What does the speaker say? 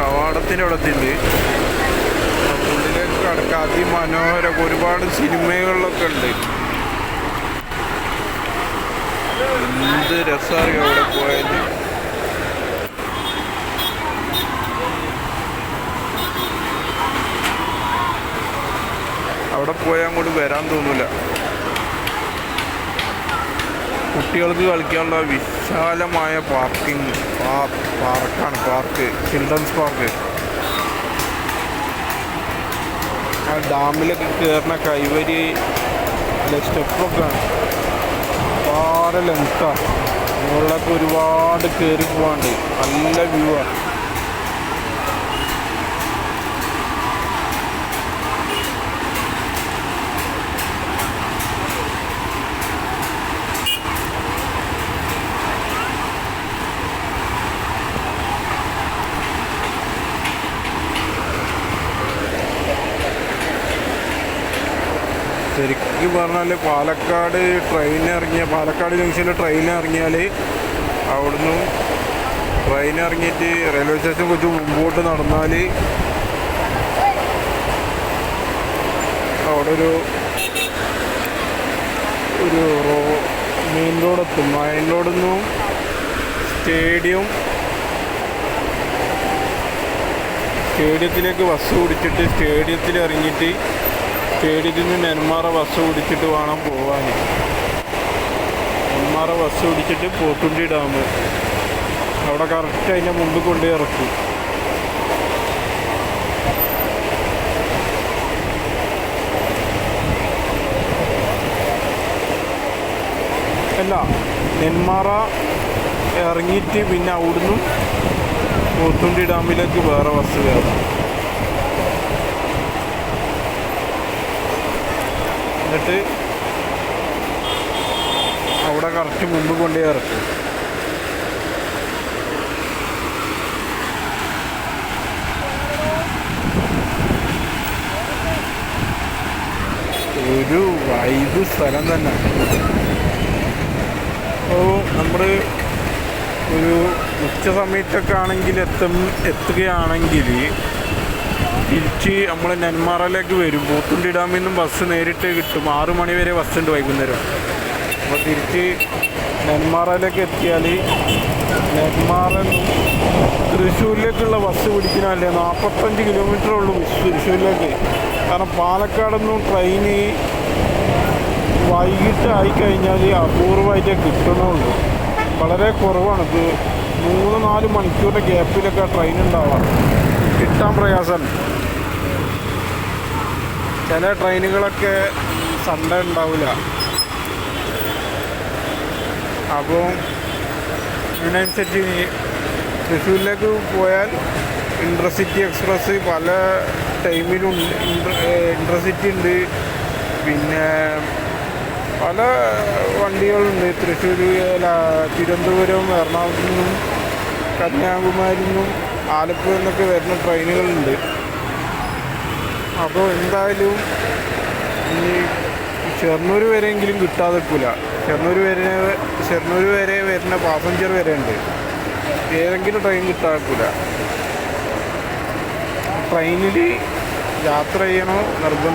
കവാടത്തിന്റെ അവിടെ എത്തിയിട്ടുണ്ട് ഉള്ളിലേക്ക് അതി അതിമനോഹരമൊക്കെ ഒരുപാട് സിനിമകളിലൊക്കെ ഉണ്ട്. എന്ത് രസമായിരിക്കും അവിടെ പോയത് അവിടെ പോയാൽ അങ്ങോട്ട് വരാൻ തോന്നില്ല കുട്ടികൾക്ക് കളിക്കാനുള്ള വിശാലമായ പാർക്കിംഗ് പാർക്കാണ് പാർക്ക് ചിൽഡ്രൻസ് പാർക്ക് ആ ഡാമിലൊക്കെ കയറുന്ന കൈവരി സ്റ്റെപ്പൊക്കെ പാറ ലെങ്ത്താണ് മുകളിലൊക്കെ ഒരുപാട് കയറി പോകാണ്ട് നല്ല വ്യൂ ആണ് ശരിക്കും പറഞ്ഞാൽ പാലക്കാട് ട്രെയിൻ ഇറങ്ങിയ പാലക്കാട് ജംഗ്ഷനിൽ ട്രെയിൻ ഇറങ്ങിയാൽ അവിടുന്ന് ട്രെയിൻ ഇറങ്ങിയിട്ട് റെയിൽവേ സ്റ്റേഷൻ കുറച്ച് മുമ്പോട്ട് നടന്നാൽ അവിടെ ഒരു ഒരു റോ മെയിൻ റോഡ് എത്തും. മെയിൻ റോഡിൽ നിന്നും സ്റ്റേഡിയം സ്റ്റേഡിയത്തിലേക്ക് ബസ് പിടിച്ചിട്ട് സ്റ്റേഡിയത്തിൽ ഇറങ്ങിയിട്ട് നിന്ന് നെന്മാറ ബസ് പിടിച്ചിട്ട് വേണം പോവാൻ. നെന്മാറ ബസ് പിടിച്ചിട്ട് പോത്തുണ്ടി ഡാം. അവിടെ കറക്റ്റ് അതിന്റെ മുമ്പ് കൊണ്ട് ഇറക്കും. അല്ല നെന്മാറ ഇറങ്ങിയിട്ട് പിന്നെ അവിടുന്ന് പോത്തുണ്ടി ഡാമിലേക്ക് വേറെ ബസ് കയറണം എന്നിട്ട് അവിടെ കറക്റ്റ് മുമ്പ് കൊണ്ടേ ഇറക്കും. ഒരു വൈബ് സ്ഥലം തന്നെ. അപ്പോൾ നമ്മൾ ഒരു ഉച്ച സമയത്തൊക്കെ ആണെങ്കിൽ എത്തും എത്തുകയാണെങ്കിൽ തിരിച്ച് നമ്മൾ നെന്മാറയിലേക്ക് വരും. പൂത്തുണ്ടി ഡാമിൽ നിന്നും ബസ് നേരിട്ട് കിട്ടും. ആറു മണി വരെ ബസ് ഉണ്ട് വൈകുന്നേരം. അപ്പോൾ തിരിച്ച് നെന്മാറയിലേക്ക് എത്തിയാൽ നെന്മാറ തൃശ്ശൂരിലേക്കുള്ള ബസ് പിടിക്കുന്നതല്ലേ നാൽപ്പത്തഞ്ച് കിലോമീറ്റർ ഉള്ളൂ തൃശ്ശൂരിലേക്ക്. കാരണം പാലക്കാട് നിന്നും ട്രെയിൻ വൈകിട്ട് ആയിക്കഴിഞ്ഞാൽ അപൂർവമായിട്ടേ കിട്ടണുള്ളൂ. വളരെ കുറവാണ്. ഇത് മൂന്ന് നാല് മണിക്കൂറിന്റെ ഗ്യാപ്പിലൊക്കെ ട്രെയിൻ ഉണ്ടാവാം കിട്ടാൻ പ്രയാസമാണ് ചില ട്രെയിനുകളൊക്കെ സൺഡേ ഉണ്ടാവില്ല അപ്പോൾ അതിനനുസരിച്ച് ഈ തൃശ്ശൂരിലേക്ക് പോയാൽ ഇന്റർസിറ്റി എക്സ്പ്രസ് പല ടൈമിലും ഇന്റർസിറ്റി ഉണ്ട്. പിന്നെ പല വണ്ടികളുണ്ട്. തൃശ്ശൂർ തിരുവനന്തപുരം എറണാകുളത്തു നിന്നും കന്യാകുമാരി നിന്നും ആലപ്പുഴ നിന്നൊക്കെ വരുന്ന ട്രെയിനുകളുണ്ട്. അപ്പോൾ എന്തായാലും ഈ ഷെർണൂർ വരെയെങ്കിലും കിട്ടാതെ നിൽക്കില്ല ഷെർണൂർ വരെ ഷെർണൂർ വരെ വരുന്ന പാസഞ്ചർ വരെ ഉണ്ട്. ഏതെങ്കിലും ട്രെയിൻ കിട്ടാതെ നിൽക്കില്ല ട്രെയിനിൽ യാത്ര ചെയ്യണോ നിർബന്ധം?